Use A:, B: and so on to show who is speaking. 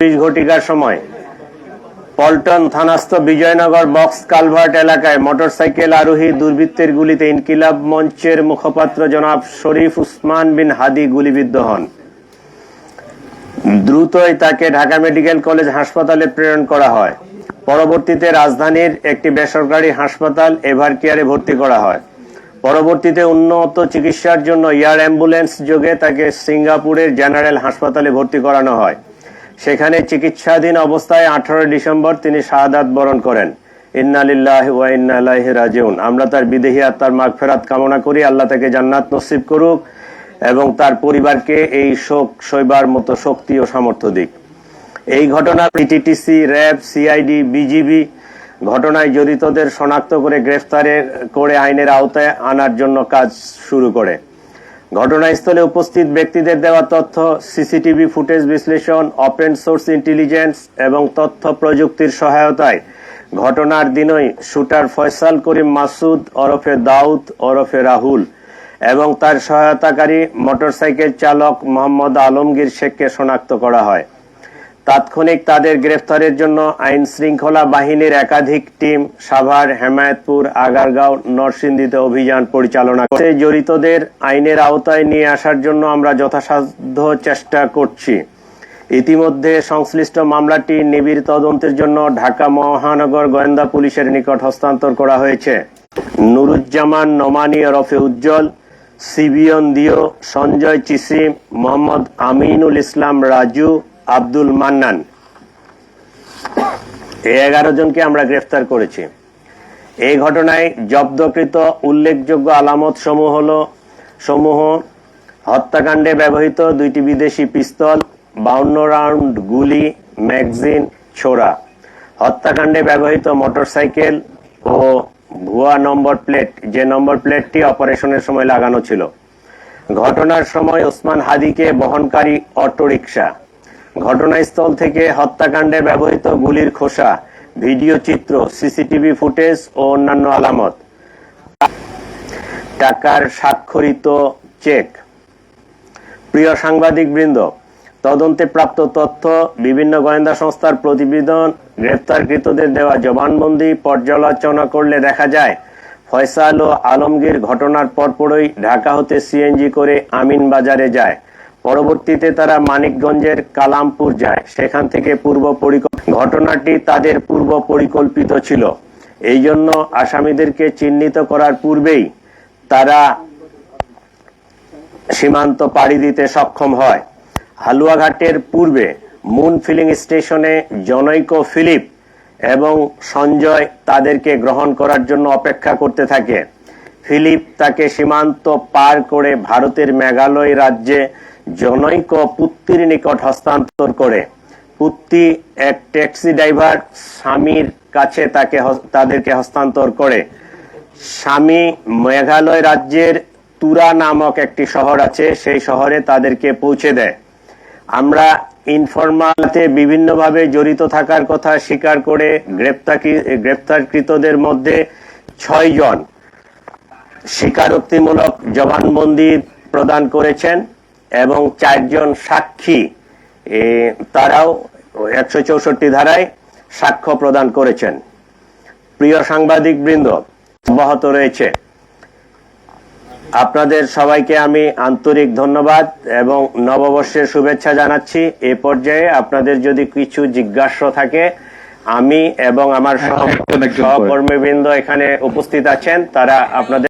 A: চব্বিশ ঘটিকার সময় পল্টন থানাস্থ বিজয়নগর বক্স কালভার্ট এলাকায় মোটরসাইকেল আরোহী দুর্বৃত্তের গুলিতে ইনকিলাব মঞ্চের মুখপাত্র জনাব শরীফ উসমান বিন হাদি গুলিবিদ্ধ হন। দ্রুতই তাকে ঢাকা মেডিকেল কলেজ হাসপাতালে প্রেরণ করা হয়। পরবর্তীতে রাজধানীর একটি বেসরকারি হাসপাতাল এভার কেয়ারে ভর্তি করা হয়। পরবর্তীতে উন্নত চিকিৎসার জন্য এয়ার অ্যাম্বুলেন্স যোগে তাকে সিঙ্গাপুরের জেনারেল হাসপাতালে ভর্তি করানো হয়। সেখানে চিকিৎসাধীন অবস্থায় আঠারো ডিসেম্বর তিনি শাহাদাত বরণ করেন। ইন্নালিল্লাহ ওয়া ইন্না ইলাইহি রাজিউন। আমরা তার বিদেহী আত্মার মাগফিরাত কামনা করি। আল্লাহ তাকে জান্নাত নসিব করুক এবং তার পরিবারকে এই শোক সইবার মতো শক্তি ও সামর্থ্য দিক। এই ঘটনা পিটিটিসি র্যাব সিআইডি বিজিবি ঘটনায় জড়িতদের শনাক্ত করে গ্রেফতারে করে আইনের আওতায় আনার জন্য কাজ শুরু করে। ঘটনাস্থলে উপস্থিত ব্যক্তিদের দেওয়া তথ্য, সিসিটিভি ফুটেজ বিশ্লেষণ অপেন সোর্স ইন্টেলিজেন্স এবং তথ্য প্রযুক্তির সহায়তায়। ঘটনার দিনই শুটার ফয়সাল করিম মাসুদ, ওরফে দাউদ, ওরফে রাহুল এবং তার সহায়তাকারী মোটরসাইকেল চালক মোহাম্মদ আলমগীর শেখকে শনাক্ত করা হয়। তাৎক্ষণিক তাদের গ্রেফতারের জন্য আইন শৃঙ্খলা বাহিনীর একাধিক টিম সাভার, হেমায়তপুর, আগারগাঁও, নরসিংদীতে অভিযান পরিচালনা করছে জড়িতদের আইনের আওতায় নিয়ে আসার জন্য আমরা যথাসাধ্য চেষ্টা করছি। ইতিমধ্যে সংশ্লিষ্ট মামলাটি নিবিড় তদন্তের জন্য ঢাকা মহানগর গোয়েন্দা পুলিশের নিকট হস্তান্তর করা হয়েছে। নুরুজ্জামান নমানি ওরফে উজ্জ্বল, সিবিয়ন দিও, সঞ্জয় চিসিম মোহাম্মদ আমিনুল ইসলাম রাজু আব্দুল মান্নান। এই এগারো জনকে আমরা গ্রেফতার করেছি। এই ঘটনায় জব্দকৃত উল্লেখযোগ্য আলামত সমূহ হল, সমূহ হত্যাকাণ্ডে ব্যবহৃত দুইটি বিদেশি পিস্তল, বাউন্ন রাউন্ড গুলি, ম্যাগজিন, ছোড়া। হত্যাকাণ্ডে ব্যবহৃত মোটরসাইকেল ও ভুয়া নম্বর প্লেট, যে নম্বর প্লেটটি অপারেশনের সময় লাগানো ছিল। ঘটনার সময় ওসমান হাদিকে বহনকারী অটোরিকশা। ঘটনাস্থল থেকে হত্যাকাণ্ডে ব্যবহৃত গুলির খোসা, ভিডিও চিত্র, সিসিটিভি ফুটেজ ও অন্যান্য আলামত। টাকার স্বাক্ষরিত চেক। প্রিয় সাংবাদিক বৃন্দ তদন্তে প্রাপ্ত তথ্য, বিভিন্ন গোয়েন্দা সংস্থার প্রতিবেদন গ্রেপ্তারকৃতদের দেওয়া জবানবন্দি পর্যালোচনা করলে দেখা যায়, ফয়সাল ও আলমগীর ঘটনার পরপরই ঢাকা হতে সিএনজি করে আমিন বাজারে যায়। পরবর্তীতে তারা মানিকগঞ্জের কালামপুর যায়। সেখান থেকে পূর্ব ঘটনাটি তাদের পূর্ব পরিকল্পিত ছিল। এই জন্য আসামিদেরকে চিহ্নিত করার পূর্বেই তারা সীমান্ত পাড়ি দিতে সক্ষম হয়। হালুয়াঘাটের পূর্বে মুন ফিলিং স্টেশনে জনৈক ফিলিপ এবং সঞ্জয় তাদেরকে গ্রহণ করার জন্য অপেক্ষা করতে থাকে। ফিলিপ তাকে সীমান্ত পার করে ভারতের মেঘালয় রাজ্যে জনৈক পুত্তির নিকট হস্তান্তর করে। পুত্তি এক ট্যাক্সি ড্রাইভার স্বামীর কাছে তাকে তাদেরকে হস্তান্তর করে। স্বামী মেঘালয় রাজ্যের তুরা নামক একটি শহর আছে, সেই শহরে তাদেরকে পৌঁছে দেয়। আমরা ইনফরমালতে বিভিন্নভাবে জড়িত থাকার কথা স্বীকার করে গ্রেপ্তার গ্রেপ্তারকৃতদের মধ্যে ছয় জন স্বীকারোক্তিমূলক জবানবন্দি প্রদান করেছেন। এবং চারজন সাক্ষী তারাও একশো চৌষট্টি ধারায় সাক্ষ্য প্রদান করেছেন। প্রিয় সাংবাদিক বৃন্দ অব্যাহত রয়েছে। আপনাদের সবাইকে আমি আন্তরিক ধন্যবাদ এবং নববর্ষের শুভেচ্ছা জানাচ্ছি। এ পর্যায়ে আপনাদের যদি কিছু জিজ্ঞাসা থাকে আমি এবং আমার
B: একজন
A: সহকর্মীবৃন্দ এখানে উপস্থিত আছেন তারা আপনাদের